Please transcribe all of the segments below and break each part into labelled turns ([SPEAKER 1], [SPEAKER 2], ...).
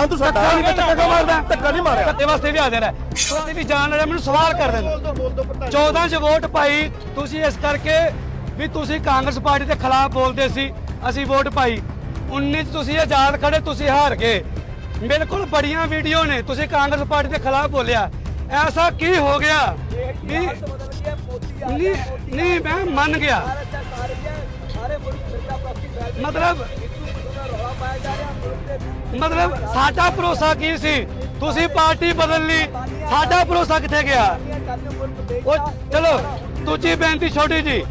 [SPEAKER 1] ਭਰਾ ਤੂੰ ਸਾਡਾ
[SPEAKER 2] ਧੱਕਾ ਨਹੀਂ ਧੱਕਾ ਮਾਰਦਾ?
[SPEAKER 1] ਧੱਕਾ ਨਹੀਂ ਮਾਰਿਆ।
[SPEAKER 2] ਧੱਕੇ ਵਾਸਤੇ ਵੀ ਹਾਜ਼ਰ ਹੈ ਉਹਦੀ ਵੀ ਜਾਣ ਵਾਲਾ ਮੈਨੂੰ ਸਵਾਲ ਕਰ ਦਿੰਦੇ। 14 ਚ ਵੋਟ ਪਾਈ। ਤੁਸੀਂ ਇਸ ਕਰਕੇ ਵੀ ਤੁਸੀਂ ਕਾਂਗਰਸ ਪਾਰਟੀ ਦੇ ਖਿਲਾਫ ਬੋਲਦੇ ਸੀ। ਅਸੀਂ ਵੋਟ ਪਾਈ। 19 ਚ ਤੁਸੀਂ ਆਜ਼ਾਦ ਖੜੇ ਤੁਸੀਂ ਹਾਰ ਗਏ। ਬਿਲਕੁਲ ਬੜੀਆਂ ਵੀਡੀਓ ਨੇ। ਤੁਸੀਂ ਕਾਂਗਰਸ ਪਾਰਟੀ ਦੇ ਖਿਲਾਫ ਬੋਲਿਆ। ਐਸਾ ਕੀ ਹੋ ਗਿਆ? ਵੀ ਨਹੀਂ ਨਹੀਂ ਮੈਂ ਮੰਨ ਗਿਆ। ਮਤਲਬ ਮਤਲਬ ਸਾਡਾ ਭਰੋਸਾ ਕੀ ਸੀ? ਤੁਸੀਂ ਪਾਰਟੀ ਬਦਲ ਲਈ। ਸਾਡਾ ਭਰੋਸਾ ਕਿੱਥੇ ਗਿਆ? ਉਹ ਚਲੋ, ਦੂਜੀ ਬੇਨਤੀ ਛੋਟੀ ਜੀ।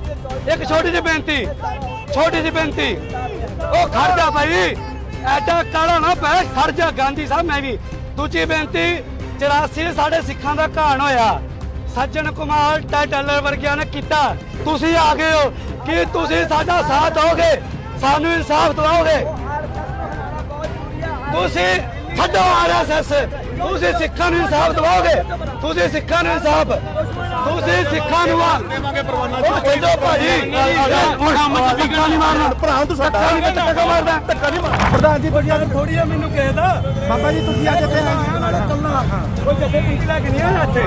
[SPEAKER 2] ਇੱਕ ਛੋਟੀ ਜਿਹੀ ਬੇਨਤੀ। ਛੋਟੀ ਜਿਹੀ ਬੇਨਤੀ। ਉਹ ਖੜ ਜਾ ਭਾਈ। ਐਡਾ ਕਾਲਾ ਨਾ ਪੈ। ਖੜ ਜਾ, ਗਾਂਧੀ ਸਾਹਿਬ, ਮੈਂ ਵੀ। ਦੂਜੀ ਬੇਨਤੀ 84 ਸਾਡੇ ਸਿੱਖਾਂ ਦਾ ਘਾਣ ਹੋਇਆ। ਸੱਜਣ ਕੁਮਾਰ ਡਾਲਰ ਵਰਗਿਆਂ ਨੇ ਕੀਤਾ। ਤੁਸੀਂ ਆ ਗਏ ਹੋ। ਕਿ ਤੁਸੀਂ ਸਾਡਾ ਸਾਥ ਦੋਗੇ ਸਾਨੂੰ ਇਨਸਾਫ ਦਿਵਾਓਗੇ? ਤੁਸੀਂ ਛੱਡੋ ਆਰਐਸਐਸ ਤੁਸੀਂ ਸਿੱਖਾਂ ਨੂੰ ਇਨਸਾਫ ਦਿਵਾਓਗੇ। ਤੁਸੀਂ ਸਿੱਖਾਂ ਨੂੰ ਇਨਸਾਫ। ਤੁਸੀਂ ਸਿੱਖਾਂ ਨੂੰ ਆ ਉਹ ਖੇਡੋ ਭਾਜੀ। ਧੱਕਾ ਨਹੀਂ ਮਾਰਨਾ?
[SPEAKER 1] ਭਰਾ ਤੂੰ ਸਾਡਾ
[SPEAKER 2] ਧੱਕਾ ਮਾਰਦਾ
[SPEAKER 1] ਧੱਕਾ ਨਹੀਂ ਮਾਰਿਆ
[SPEAKER 2] ਪ੍ਰਧਾਨ ਜੀ ਬੜੀਆ ਥੋੜੀ ਆ ਮੈਨੂੰ ਕਹਿਦਾ
[SPEAKER 1] ਬਾਬਾ ਜੀ ਤੁਸੀਂ ਅੱਜ ਇੱਥੇ
[SPEAKER 2] ਨਾਲੇ ਕੱਲਾ। ਕੋਈ ਜੱਥੇ ਪੀਕ ਲੈ ਕੇ ਨਹੀਂ ਆਇਆ ਇੱਥੇ?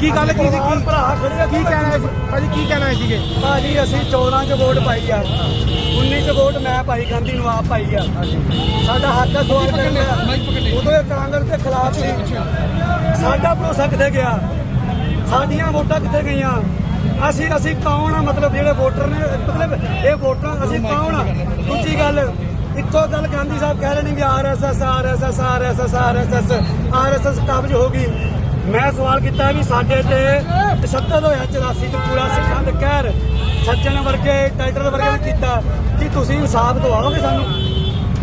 [SPEAKER 1] ਕੀ ਗੱਲ ਕੀ ਸੀ? ਕੀ
[SPEAKER 2] ਭਰਾ ਖੜੇ
[SPEAKER 1] ਕੀ ਕਹਿਣਾ ਹੈ ਭਾਜੀ ਕੀ ਕਹਿਣਾ ਹੈ ਸੀਗੇ
[SPEAKER 2] ਭਾਜੀ ਅਸੀਂ 14 ਚ ਵੋਟ ਪਾਈ ਆ। 19 ਚ ਵੋਟ ਮੈਂ ਪਾਈ ਗਾਂਧੀ ਨੂੰ ਆਪ ਪਾਈ ਆ। ਸਾਡਾ ਹੱਕ ਆ ਸਵਾਲ ਕਰਨ ਦਾ ਉਦੋਂ ਇਹ ਕਾਂਗਰਸ ਦੇ ਖਿਲਾਫ ਸੀ। ਸਾਡਾ ਭਰੋਸਾ ਕਿੱਥੇ ਗਿਆ? ਸਾਡੀਆਂ ਵੋਟਾਂ ਕਿੱਥੇ ਗਈਆਂ? ਅਸੀਂ ਅਸੀਂ ਕੌਣ ਆ? ਮਤਲਬ ਜਿਹੜੇ ਵੋਟਰ ਨੇ ਮਤਲਬ ਇਹ ਵੋਟਰ ਅਸੀਂ ਕੌਣ ਆ? ਦੂਜੀ ਗੱਲ ਇੱਕੋ ਗੱਲ ਗਾਂਧੀ ਸਾਹਿਬ ਕਹਿ ਰਹੇ ਨੇ ਵੀ RSS RSS RSS RSS RSS ਕਾਬਜ਼ ਹੋ ਗਈ। ਮੈਂ ਸਵਾਲ ਕੀਤਾ ਵੀ ਸਾਡੇ ਤੇ ਤਸ਼ੱਦਦ ਹੋਇਆ 84 ਚ ਪੂਰਾ ਸਿੱਖਾਂ ਦੇ ਕਹਿਰ ਸੱਜਣ ਵਰਗੇ, ਟਾਈਟਲ ਵਰਗੇ ਨੇ ਕੀਤਾ। ਕਿ ਤੁਸੀਂ ਇਨਸਾਫ ਦਿਵਾਓਗੇ ਸਾਨੂੰ?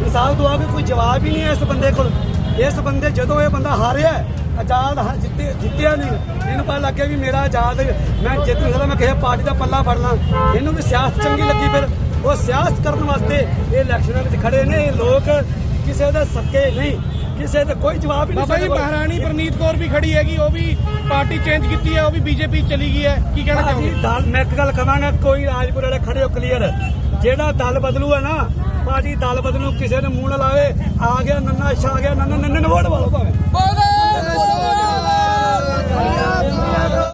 [SPEAKER 2] ਇਨਸਾਫ ਦਿਵਾਓਗੇ? ਕੋਈ ਜਵਾਬ ਹੀ ਨਹੀਂ ਹੈ ਇਸ ਬੰਦੇ ਕੋਲ। ਇਸ ਬੰਦੇ ਜਦੋਂ ਇਹ ਬੰਦਾ ਹਾਰਿਆ, ਆਜ਼ਾਦ ਹਾ- ਜਿੱਤੇ, ਜਿੱਤਿਆ ਨਹੀਂ, ਇਹਨੂੰ ਪਤਾ ਲੱਗਿਆ ਵੀ ਮੇਰਾ ਆਜ਼ਾਦ, ਮੈਂ ਜਿੱਤ ਸਕਦਾ, ਮੈਂ ਕਿਸੇ ਪਾਰਟੀ ਦਾ ਪੱਲਾ ਫੜ ਲਾਂ। ਇਹਨੂੰ ਵੀ ਸਿਆਸਤ ਚੰਗੀ ਲੱਗੀ ਫਿਰ। ਉਹ ਸਿਆਸਤ ਕਰਨ ਵਾਸਤੇ ਇਹ ਇਲੈਕਸ਼ਨਾਂ ਵਿੱਚ ਖੜੇ ਨੇ ਇਹ ਲੋਕ ਕਿਸੇ ਦੇ ਸੱਕੇ ਨਹੀਂ ਕਿਸੇ ਦੇ ਕੋਈ ਜਵਾਬ ਹੀ ਨਹੀਂ
[SPEAKER 1] ਬਾਬਾ ਜੀ। ਮਹਾਰਾਣੀ ਪ੍ਰਨੀਤ ਕੌਰ ਵੀ ਖੜੀ ਹੈਗੀ ਉਹ ਵੀ ਪਾਰਟੀ ਚੇਂਜ ਕੀਤੀ ਹੈ ਉਹ ਵੀ ਬੀਜੇਪੀ ਚਲੀ ਗਈ ਹੈ ਕੀ ਕਹਿਣਾ ਚਾਹੋਗੇ
[SPEAKER 2] ਮੈਂ ਇੱਕ ਗੱਲ ਕਹਾਂਗਾ ਕੋਈ ਰਾਜਪੁਰ ਵਾਲੇ ਖੜੇ ਹੋ ਕਲੀਅਰ ਜਿਹੜਾ ਦਲ ਬਦਲੂ ਹੈ ਨਾ ਭਾਜੀ ਦਲ ਬਦਲੂ ਕਿਸੇ ਨੇ ਮੂੰਹ ਨਾ ਲਾਵੇ ਆ ਗਿਆ ਨੰਨਾ ਛਾ ਗਿਆ ਨੰਨਾ ਨੰਨੇ ਵੋਟ ਵਾਲੋ ਭਾਵੇਂ